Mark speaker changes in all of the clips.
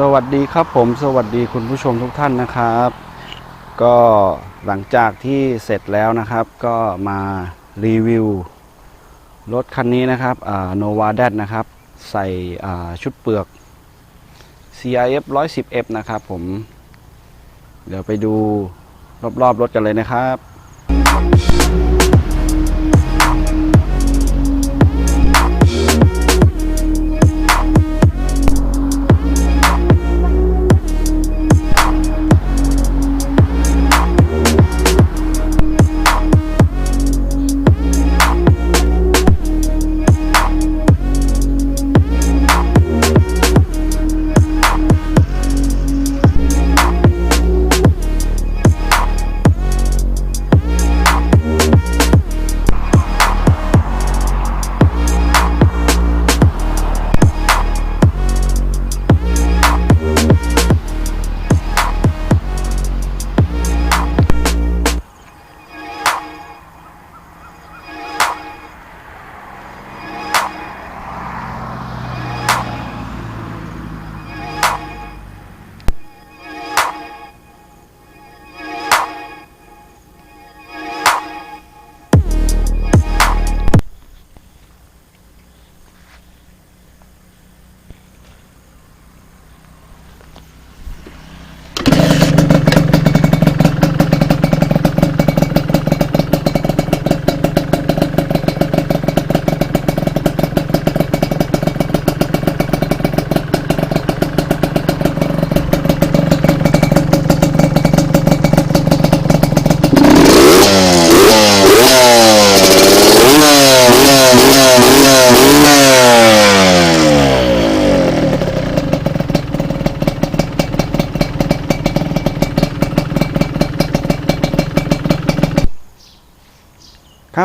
Speaker 1: สวัสดีครับผมสวัสดีคุณผู้ชมทุกท่านนะครับ ก็หลังจากที่เสร็จแล้วนะครับ ก็มารีวิวรถคันนี้นะครับโนวา d ดนะครับ ใส่อ่าชุดเปลือก CRF 110F นะครับผม เดี๋ยวไปดูรอบๆรถกันเลยนะครับ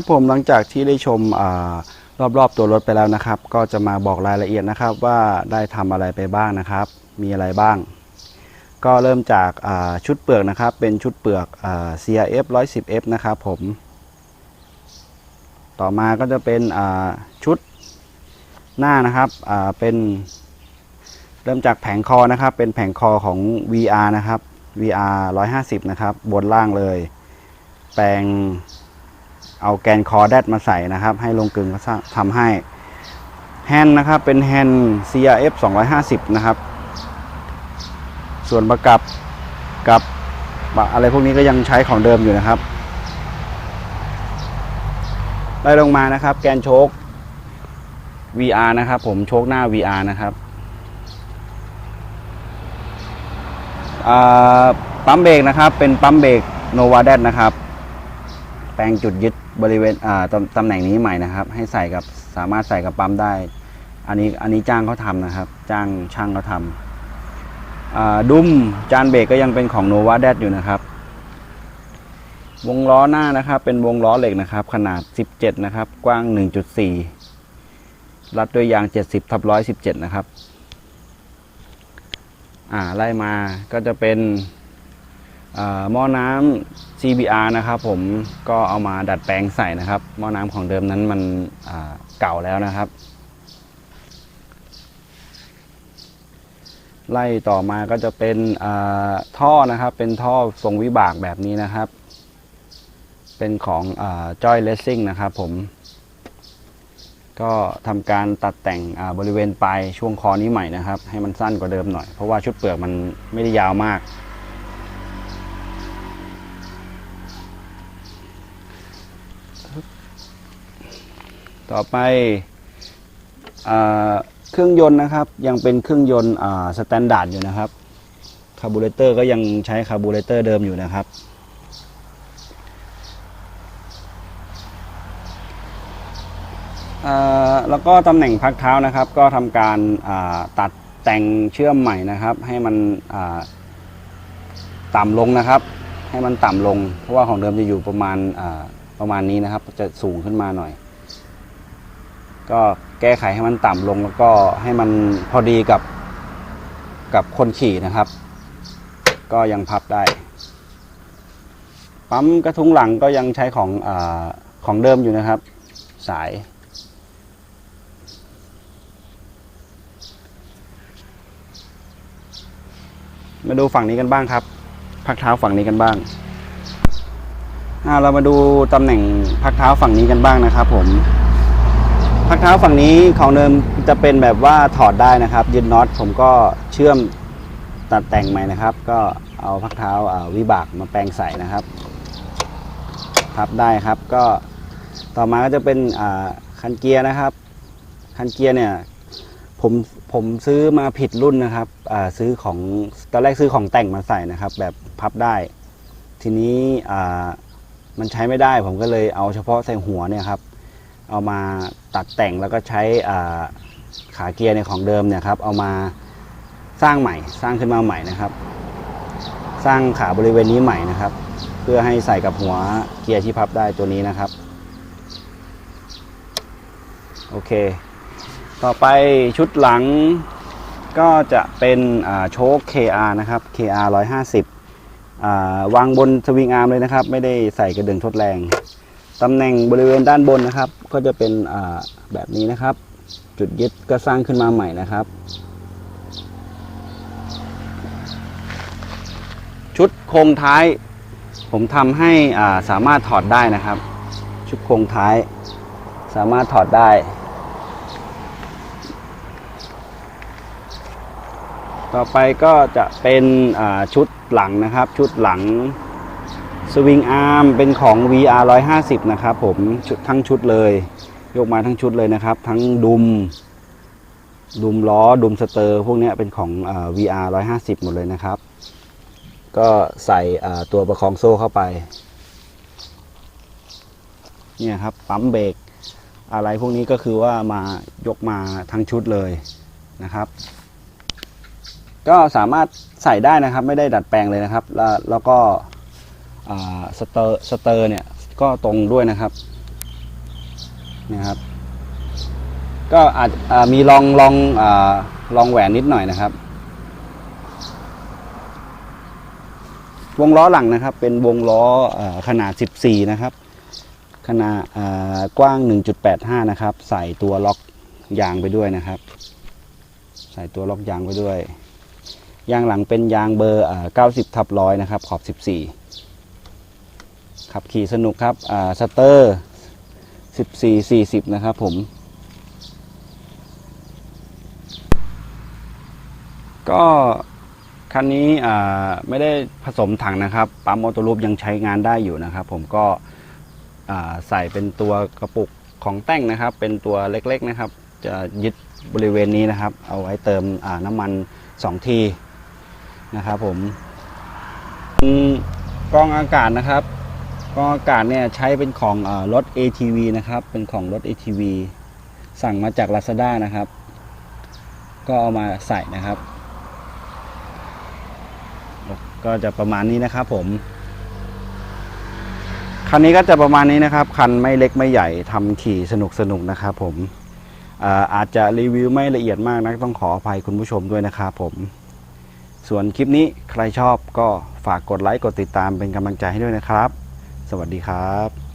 Speaker 1: ผมหลังจากที่ได้ชมรอบๆตัวรถไปแล้วนะครับ ก็จะมาบอกรายละเอียดนะครับว่าได้ทำอะไรไปบ้างนะครับ มีอะไรบ้าง ก็เริ่มจากาชุดเปลือกนะครับ เป็นชุดเปลือก CRF 110F นะครับผม ต่อมาก็จะเป็นชุดหน้านะครับเป็นเริ่มจากแผงคอนะครับ เป็นแผงคอของ VR นะครับ VR 150 นะครับ บนล่างเลย แปลง เอาแกนคอแดดมาใส่นะครับ ให้ลงกลึงก็ทำให้แฮนด์นะครับเป็นแฮนด์ CRF 250 นะครับ ส่วนประกับกับอะไรพวกนี้ก็ยังใช้ของเดิมอยู่นะครับไล่ลงมานะครับ แกนโชค VR นะครับผมโชคหน้า VR นะครับปั๊มเบรกนะครับเป็นปั๊มเบรก Nova d a นะครับ แปลงจุดยึด บริเวณอ่าตำตำแหน่งนี้ใหม่นะครับ ให้ใส่กับสามารถใส่กับปั๊มได้ อันนี้อันนี้จ้างเขาทำนะครับ จ้างช่างเขาทำดุ้มจานเบรกก็ยังเป็นของ Nova d a อยู่นะครับ วงล้อหน้านะครับ เป็นวงล้อเหล็กนะครับ ขนาด 17 นะครับ กว้าง 1.4 รัดด้วยยาง 70ทับ117 นะครับ อ่าไล่มาก็จะเป็น หม้อน้ำ CBR นะครับผมก็เอามาดัดแปลงใส่นะครับหม้อน้ำของเดิมนั้นมันเก่าแล้วนะครับ ไล่ต่อมาก็จะเป็นท่อนะครับ เป็นท่อทรงวิบากแบบนี้นะครับ เป็นของจอยเลสซิ่งนะครับผมก็ทำการตัดแต่งบริเวณปลายช่วงคอนี้ใหม่นะครับ ให้มันสั้นกว่าเดิมหน่อย เพราะว่าชุดเปลือกมันไม่ได้ยาวมาก ต่อไปอเครื่องยนต์นะครับ ยังเป็นเครื่องยนต์สแตนดาร์ดอยู่นะครับคาร์บูเรเตอร์ก็ยังใช้คาร์บูเรเตอร์เดิมอยู่นะครับ แล้วก็ตำแหน่งพักเท้านะครับ ก็ทำการตัดแต่งเชื่อมใหม่นะครับ ให้มันต่ำลงนะครับ ให้มันต่ำลง เพราะว่าของเดิมจะอยู่ประมาณประมาณนี้นะครับ จะสูงขึ้นมาหน่อย ก็แก้ไขให้มันต่ำลงแล้วก็ให้มันพอดีกับกับคนขี่นะครับ ก็ยังพับได้ ปั๊มกระทุ้งหลังก็ยังใช้ของอของเดิมอยู่นะครับ สาย มาดูฝั่งนี้กันบ้างครับ พักเท้าฝั่งนี้กันบ้างอ่าเรามาดูตำแหน่งพักเท้าฝั่งนี้กันบ้างนะครับผม พักเท้าฝั่งนี้ของเดิมจะเป็นแบบว่าถอดได้นะครับ ยึดน็อตผมก็เชื่อมตัดแต่งใหม่นะครับ ก็เอาพักเท้าอ่าวิบากมาแปลงใส่นะครับพับได้ครับก็ต่อมาก็จะเป็นคันเกียร์นะครับ คันเกียร์เนี่ยผมผมซื้อมาผิดรุ่นนะครับซื้อของตอนแรกซื้อของแต่งมาใส่นะครับ แบบพับได้ ทีนี้มันใช้ไม่ได้ ผมก็เลยเอาเฉพาะใส่หัวเนี่ยครับ เอามาตัดแต่งแล้วก็ใช้ขาเกียร์ในของเดิมเนี่ยครับเอามาสร้างใหม่ สร้างขึ้นมาใหม่นะครับ สร้างขาบริเวณนี้ใหม่นะครับ เพื่อให้ใส่กับหัวเกียร์ที่พับได้ตัวนี้นะครับโอเค ต่อไปชุดหลังก็จะเป็นโชค KR นะครับ KR 150อ่าวางบนสวิงอาร์มเลยนะครับ ไม่ได้ใส่กระดึงทดแรง ตำแหน่งบริเวณด้านบนนะครับ ก็จะเป็นแบบนี้นะครับ จุดยึดก็สร้างขึ้นมาใหม่นะครับ ชุดโครงท้าย ผมทำให้าสามารถถอดได้นะครับ ชุดโครงท้าย สามารถถอดได้ ต่อไปก็จะเป็นชุดหลังนะครับ ชุดหลัง สวิงอาร์มเป็นของ VR 150 นะครับผมชุดทั้งชุดเลย ยกมาทั้งชุดเลยนะครับ ทั้งดุม ดุมล้อดุมสเตอร์ พวกนี้เป็นของอ VR 150 หมดเลยนะครับ ก็ใส่ตัวประคองโซ่เข้าไป เนี่ยครับ ปั๊มเบรกอะไรพวกนี้ก็คือว่ามายกมาทั้งชุดเลยนะครับ ก็สามารถใส่ได้นะครับ ไม่ได้ดัดแปลงเลยนะครับ แล้วแล้วก็ สเตอร์สเตอร์เนี่ยก็ตรงด้วยนะครับนี่ยครับ ก็อาจมีรองรองอ่ารองแหวนนิดหน่อยนะครับ วงล้อหลังนะครับ เป็นวงล้ออขนาด 14 นะครับ ขนาดกว้าง 1.85 นะครับ ใส่ตัวล็อกยางไปด้วยนะครับ ใส่ตัวล็อกยางไปด้วยยางหลังเป็นยางเบอร์อ่า90 ทับร้อยนะครับ ขอบ 14 ขับขี่สนุกครับอ่าสเตอร์ 14 40 นะครับผม ก็คันนี้อ่าไม่ได้ผสมถังนะครับ ปั๊มออโต้ลูปยังใช้งานได้อยู่นะครับ ผมก็อ่าใส่เป็นตัวกระปุกของแต่งนะครับ เป็นตัวเล็กๆนะครับ จะยึดบริเวณนี้นะครับ เอาไว้เติมอ่าน้ำมัน 2 ทีนะครับผมอืมกรองอากาศนะครับ กรอากาศเนี่ยใช้เป็นของเออรถ ATV นะครับ เป็นของรถ ATV สั่งมาจาก Lazada นะครับ ก็เอามาใส่นะครับ ก็จะประมาณนี้นะครับผมคันนี้ก็จะประมาณนี้นะครับ คันไม่เล็กไม่ใหญ่ทำขี่สนุกสนุกนะครับผมอาอาจจะรีวิวไม่ละเอียดมากนักต้องขออภัยคุณผู้ชมด้วยนะครับผม ส่วนคลิปนี้ใครชอบก็ฝากกดไลค์กดติดตามเป็นกำลังใจให้ด้วยนะครับ สวัสดีครับ